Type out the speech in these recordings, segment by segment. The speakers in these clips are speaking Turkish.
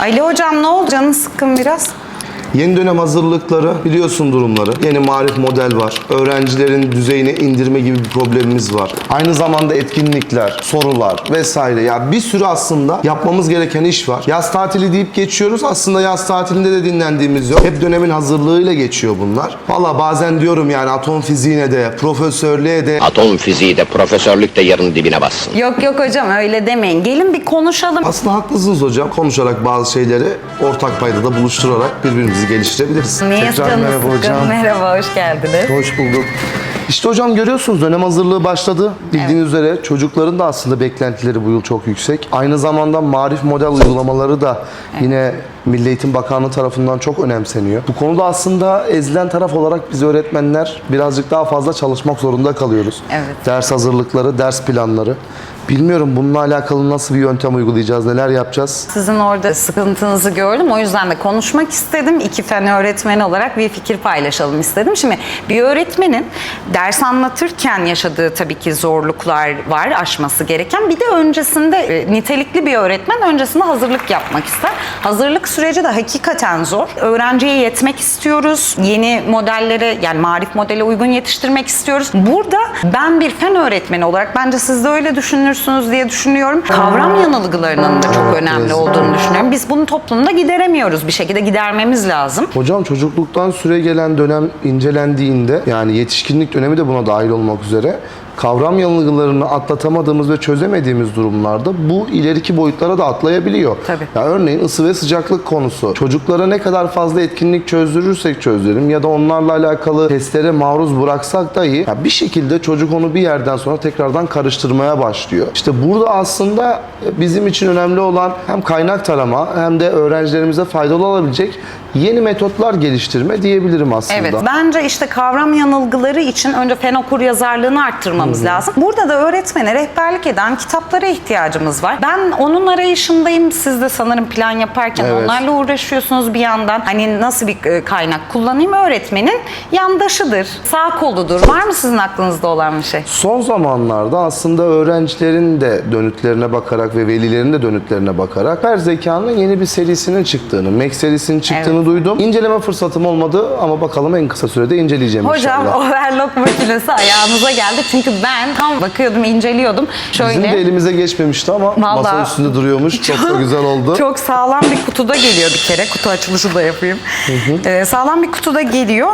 Ali hocam ne oldu? Canın sıkkın biraz. Yeni dönem hazırlıkları biliyorsun durumları. Yeni marif model var. Öğrencilerin düzeyine indirme gibi bir problemimiz var. Aynı zamanda etkinlikler, sorular vesaire. Ya bir sürü aslında yapmamız gereken iş var. Yaz tatili deyip geçiyoruz. Aslında yaz tatilinde de dinlendiğimiz yok. Hep dönemin hazırlığıyla geçiyor bunlar. Valla bazen diyorum yani atom fiziğine de, profesörlüğe de Atom fiziği de profesörlük de yarın dibine bassın. Yok yok hocam öyle demeyin. Gelin bir konuşalım. aslında haklısınız hocam. Konuşarak bazı şeyleri ortak paydada buluşturarak birbirimizi geliştirebiliriz. Niye Tekrar merhaba sıkkın? hocam. Merhaba, hoş geldiniz. Hoş bulduk. İşte hocam görüyorsunuz dönem hazırlığı başladı. Bildiğiniz üzere çocukların da aslında beklentileri bu yıl çok yüksek. Aynı zamanda marif model uygulamaları da yine Milli Eğitim Bakanlığı tarafından çok önemseniyor. Bu konuda aslında ezilen taraf olarak biz öğretmenler birazcık daha fazla çalışmak zorunda kalıyoruz. Evet. Ders hazırlıkları, ders planları. Bilmiyorum bununla alakalı nasıl bir yöntem uygulayacağız, neler yapacağız? Sizin orada sıkıntınızı gördüm. O yüzden de konuşmak istedim. İki fen öğretmeni olarak bir fikir paylaşalım istedim. Şimdi bir öğretmenin ders anlatırken yaşadığı tabii ki zorluklar var, aşması gereken. Bir de öncesinde e, nitelikli bir öğretmen öncesinde hazırlık yapmak ister. Hazırlık süreci de hakikaten zor. Öğrenciye yetmek istiyoruz. Yeni modellere yani marif modele uygun yetiştirmek istiyoruz. Burada ben bir fen öğretmeni olarak bence siz de öyle düşünürsünüz diye düşünüyorum. Kavram yanılgılarının da çok önemli yazık. olduğunu düşünüyorum. Biz bunu toplumda gideremiyoruz. Bir şekilde gidermemiz lazım. Hocam çocukluktan süre gelen dönem incelendiğinde yani yetişkinlik dönemi de buna dahil olmak üzere kavram yanılgılarını atlatamadığımız ve çözemediğimiz durumlarda bu ileriki boyutlara da atlayabiliyor. Tabii. Ya örneğin ısı ve sıcaklık konusu. Çocuklara ne kadar fazla etkinlik çözdürürsek çözdürelim ya da onlarla alakalı testlere maruz bıraksak dahi ya bir şekilde çocuk onu bir yerden sonra tekrardan karıştırmaya başlıyor. İşte burada aslında bizim için önemli olan hem kaynak tarama hem de öğrencilerimize faydalı olabilecek yeni metotlar geliştirme diyebilirim aslında. Evet. Bence işte kavram yanılgıları için önce fen okur yazarlığını arttırmamız lazım. Burada da öğretmene rehberlik eden kitaplara ihtiyacımız var. Ben onun arayışındayım. Siz de sanırım plan yaparken Evet. onlarla uğraşıyorsunuz bir yandan. Hani nasıl bir e, kaynak kullanayım? Öğretmenin yandaşıdır, sağ koludur. Var mı sizin aklınızda olan bir şey? Son zamanlarda aslında öğrencilerin de dönütlerine bakarak ve velilerin de dönütlerine bakarak her zekanın yeni bir serisinin çıktığını, Mac serisinin çıktığını Evet. Duydum. İnceleme fırsatım olmadı ama bakalım en kısa sürede inceleyeceğim Hocam inşallah. overlock makinesi ayağınıza geldi. Çünkü ben tam bakıyordum, inceliyordum. Şöyle. Bizim de elimize geçmemişti ama masa Vallahi- üstünde duruyormuş. Çok da güzel oldu. Çok sağlam bir kutuda geliyor bir kere. Kutu açılışı da yapayım. Ee, sağlam bir kutuda geliyor.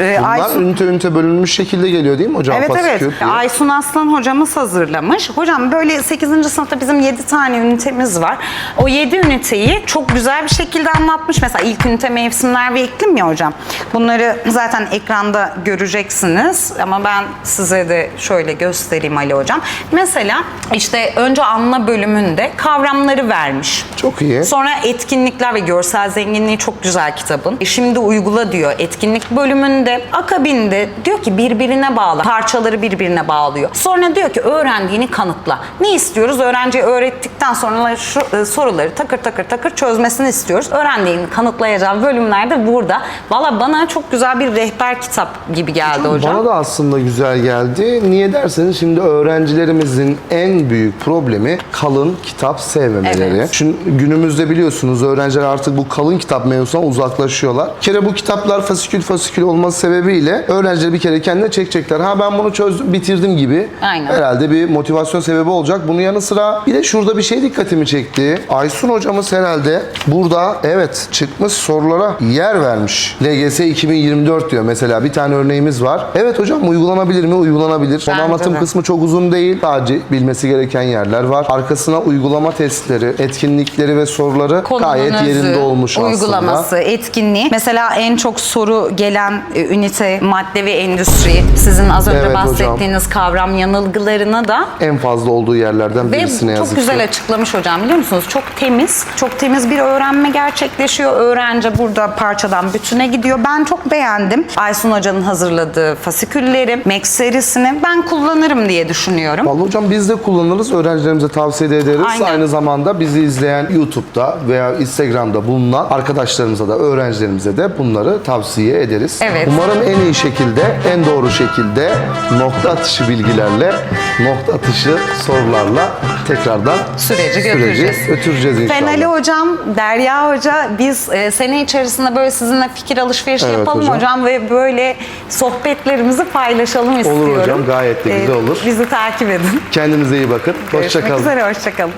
Ee, Bunlar Aysun- ünite ünite bölünmüş şekilde geliyor değil mi hocam? Evet evet. Fasikül diye. Aysun Aslan hocamız hazırlamış. Hocam böyle 8. sınıfta bizim 7 tane ünitemiz var. O 7 üniteyi çok güzel bir şekilde anlatmış. Mesela ilk ünite mevsimler ve iklim ya hocam. Bunları zaten ekranda göreceksiniz. Ama ben size de şöyle göstereyim Ali hocam. Mesela işte önce anla bölümünde kavramları vermiş. Çok iyi. Sonra etkinlikler ve görsel zenginliği çok güzel kitabın. E Şimdi uygula diyor etkinlik bölümünde. Akabinde diyor ki birbirine bağla. Parçaları birbirine bağlıyor. Sonra diyor ki öğrendiğini kanıtla. Ne istiyoruz? Öğrenciye öğrettikten sonra şu e, soruları takır takır takır çözmesini istiyoruz. Öğrendiğini kanıtlayacağı bölümler de burada. Valla bana çok güzel bir rehber kitap gibi geldi hocam. Bana da aslında güzel geldi. Niye derseniz şimdi öğrencilerimizin en büyük problemi kalın kitap sevmemeleri. Evet. Çünkü günümüzde biliyorsunuz öğrenciler artık bu kalın kitap mevzusundan uzaklaşıyorlar. Bir kere bu kitaplar fasikül fasikül olması sebebiyle öğrenciler bir kere kendine çekecekler. Ha ben bunu çözdüm, bitirdim gibi. Aynen. Herhalde bir motivasyon sebebi olacak. Bunun yanı sıra bir de şurada bir şey dikkatimi çekti. Aysun hocamız herhalde burada evet çıkmış sorulara yer vermiş. LGS 2024 diyor mesela bir tane örneğimiz var. Evet hocam uygulanabilir mi? Uygulanabilir. Son Bence anlatım de. kısmı çok uzun değil. Sadece bilmesi gereken yerler var. Arkasına uygulama testleri, etkinlikleri ve soruları gayet Konunun yerinde özü, olmuş uygulaması, aslında. etkinliği. Mesela en çok soru gelen e, ünite madde ve endüstri. Sizin az önce Evet hocam. bahsettiğiniz kavram yanılgılarına da En fazla olduğu yerlerden ve birisi ne çok yazık güzel ki. açıklamış hocam biliyor musunuz? Çok temiz, çok temiz bir öğrenme gerçekleşiyor. Öğrenci burada parçadan bütüne gidiyor. Ben çok beğendim. Aysun hocanın hazırladığı fasikülleri, Max serisini ben kullanırım diye düşünüyorum. Vallahi hocam biz de kullanırız. Öğrencilerimize tavsiye de ederiz. Aynen. Aynı zamanda bizi izleyen YouTube'da veya Instagram'da bulunan arkadaşlarımıza da öğrencilerimize de bunları tavsiye ederiz. Evet. Umarım en iyi şekilde, en doğru şekilde nokta atışı bilgilerle nokta atışı sorularla tekrardan Süreci götüreceğiz. götüreceğiz inşallah. Fenali Hocam, Derya Hoca biz e, sene içerisinde böyle sizinle fikir alışverişi Evet yapalım hocam. hocam. ve böyle sohbetlerimizi paylaşalım istiyorum. hocam, gayet de güzel olur. Bizi takip edin. Kendinize iyi bakın. Hoşça Görüşmek kalın. üzere, hoşçakalın.